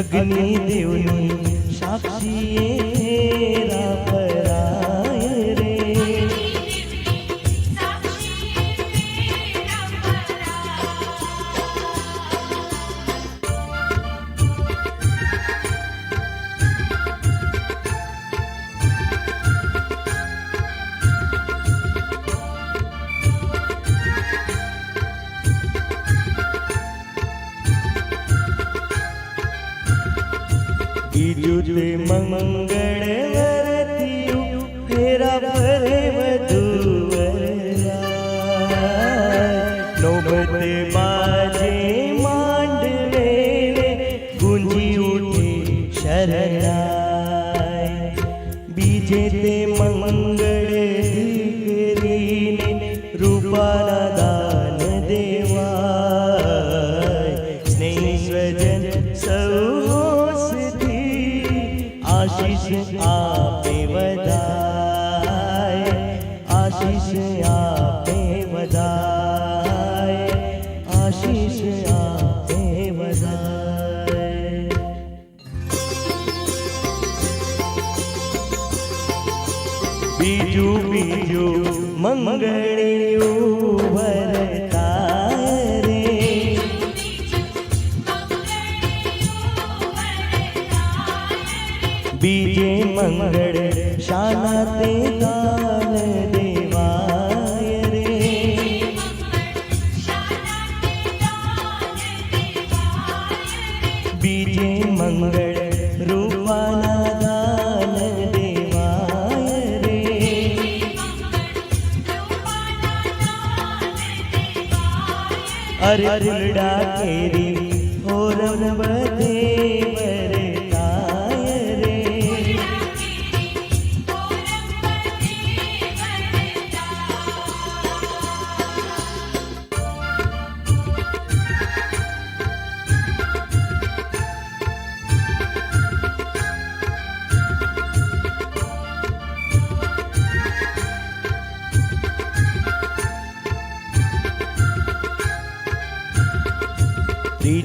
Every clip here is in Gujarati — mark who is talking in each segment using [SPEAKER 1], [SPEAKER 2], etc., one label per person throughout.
[SPEAKER 1] अग्नि देवनी साक्षी तेरा पर બીજું તે મંગળ વરતિયું ફેરા आशीष आपे बधाए, आशीष आपे बधाए। बीजू बीजू मंगड़ियों भरता रे। बीजे मंगड़ शाना ते अरे फुलडा केरी हो रमवर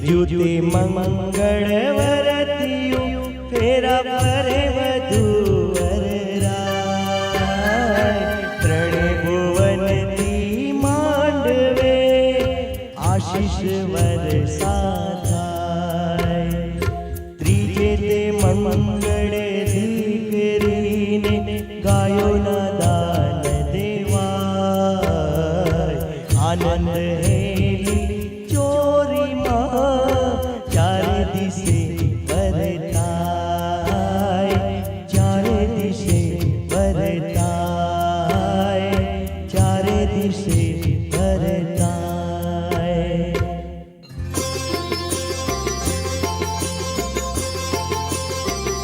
[SPEAKER 1] ત્રીજું તે મંગળ વરતિયું ફેરા ફરે વધુ આશીષ વરસાધાય ત્રીજે તે મંગળ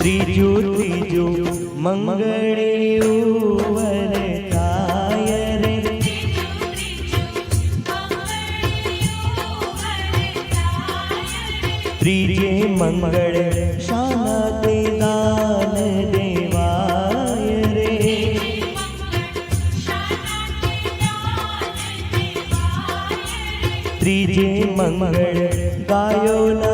[SPEAKER 1] ત્રીજું ત્રીજું મંગળિયું વરતાય રે ત્રીજે મંગળ શાંતિ દાન દેવાય રે ત્રીજે મંગળ ગાયો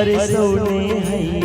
[SPEAKER 1] अरे सोने है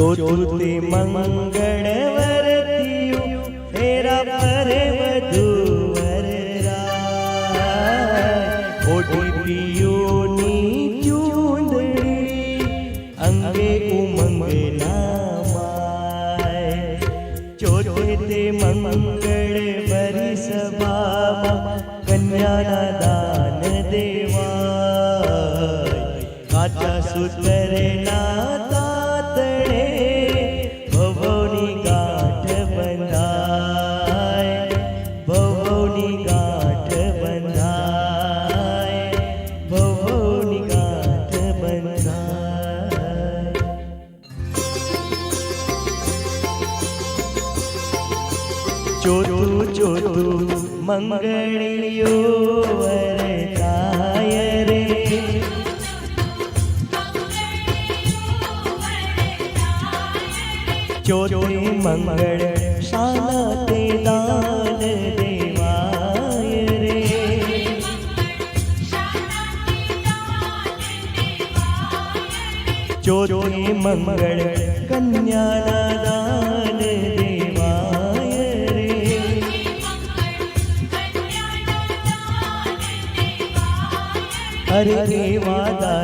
[SPEAKER 1] ચોતુર્થી મંગળ વરતિયું ફેરા પરે વધુ વરરાય ઓઢી પિયોની ચૂંદડી અંગે ઉમંગ નામાય તે મંગળ વરી સભામાં કન્યાના દાન દેવાય કાચા સૂતરના ચોરું જોતું મંગળીયો વરતાય રે જોતું મંગળ શાના તે દાન દેવાય રે જોતું મંગળ કન્યાના દાન हर के वादा